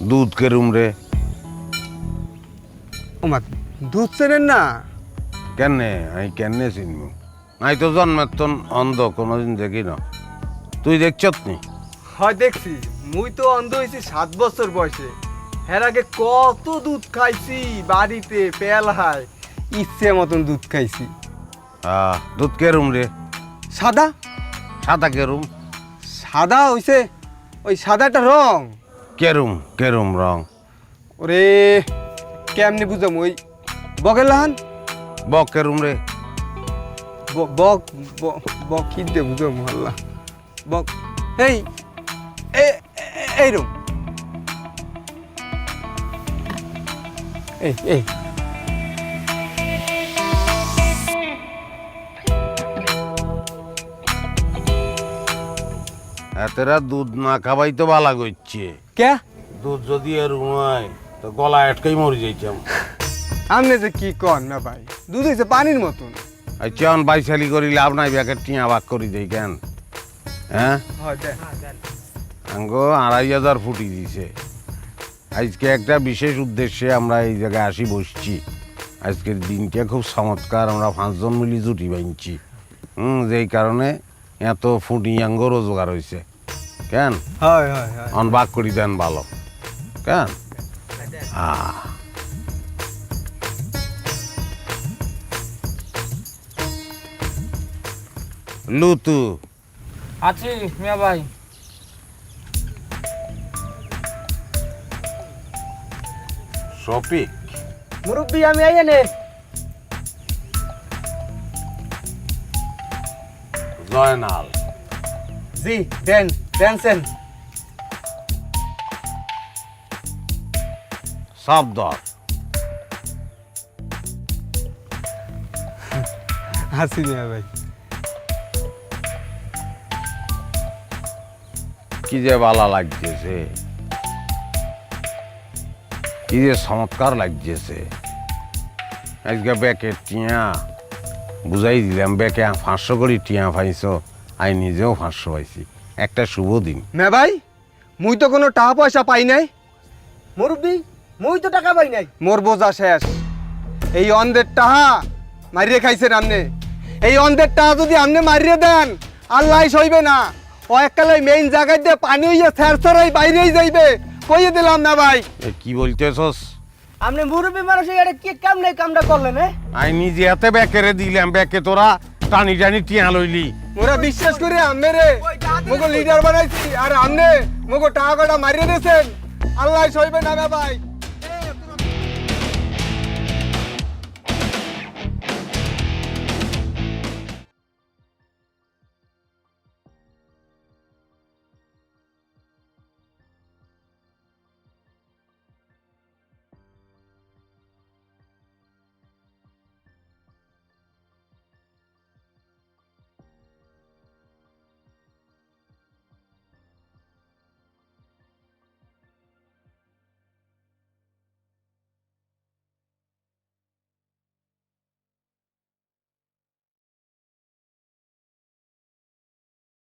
দুধ কেরুম রে? ওমা দুধ চেনেন না? কেনে? আমি কেনে চিনবো আমি তো জন্মের তন অন্ধ কোনোদিন দেখি না। তুই দেখছত নি? হয় দেখছি। মুই তো অন্ধ হয়েছি সাত বছর বয়সে। এর আগে কত দুধ খাইছি বাড়িতে পেলাহায় ইচ্ছে মতন দুধ খাইছি। আহ, দুধ কেরুম রে? সাদা? সাদা কেরুম সাদা হইছে ওই সাদাটা রং। কেরুম কেরুম রং। ওরে কেমনি বুঝাম ওই বকের লাহান? বক কেরুম রে। বক বক কি দে বুঝাম আল্লাহ। বক এই এইরম এই এই। এতেরা দুধ না খাবাই তো বালা করছে। কে? দুধ যদি আর হয় তো গলা আটকাই মরে যাইতাম। আপনি যে কি কন না ভাই? দুধ হয়েছে পানির মতন। আর চেয়ন বাইশালি করি লাভ নাই ব্যাকের টিয়া বাক করি দেই কেন? হ্যাঁ? আঙ্গো আড়াই হাজার ফুটি দিছে। আজকে একটা বিশেষ উদ্দেশ্যে আমরা এই জায়গায় আসি বসছি। আজকের দিনটা খুব চমৎকার আমরা পাঁচজন মিলি জুটি বাঁধছি। হুম যেই কারণে এত ফুটি আঙ্গ রোজগার হয়েছে কেন? হয় হয় হয়। অন বাক করি দেন ভালো। কেন? আহ লুতু। আছি মিয়া ভাই। শফিক। মুরব্বী আমি আইয়া নে জয়নাল। জি দেন। দেনছেন সাবদর হাসি ভাই। কি যে বালা লাগতেছে। কি যে চমৎকার লাগতেছে। আজকে ব্যাকে টিয়া বুঝাই দিলাম ব্যাকে পাঁচশো করে টিয়া পাইছো আই নিজেও পাঁচশো পাইছি। একটা শুভ দিন। মে ভাই মুই তো কোনো টাকা পয়সা পাই নাই। মুরব্বী মুই তো টাকা পাই নাই। মোর বোঝা শেষ। এই অন্ধের টাহা মারিয়ে খাইছেন আপনি এই অন্ধের টাহা যদি আপনি মারিয়ে দেন আল্লাহ সইবে না। ও এককালে মেইন জায়গায় দিয়ে পানি হইয়া স্যার সরাই বাইরেই যাইবে। কইয়ে দিলাম না ভাই। এ কি বলতেছস? আপনি মুরব্বী মানুষ এটা কি কাম নাই কামটা করলেন হ্যাঁ আই নিজে হাতে ব্যাকেরে দিলাম ব্যাকে তোরা টানি টানি টিয়া লইলি। মোরা বিশ্বাস করে আমনে রে। মোকে লিডার বানাইছি, আর আমনে মোকে টাকাটা মারিয়ে দিয়েছেন। আল্লাহ সইবে না ভাই।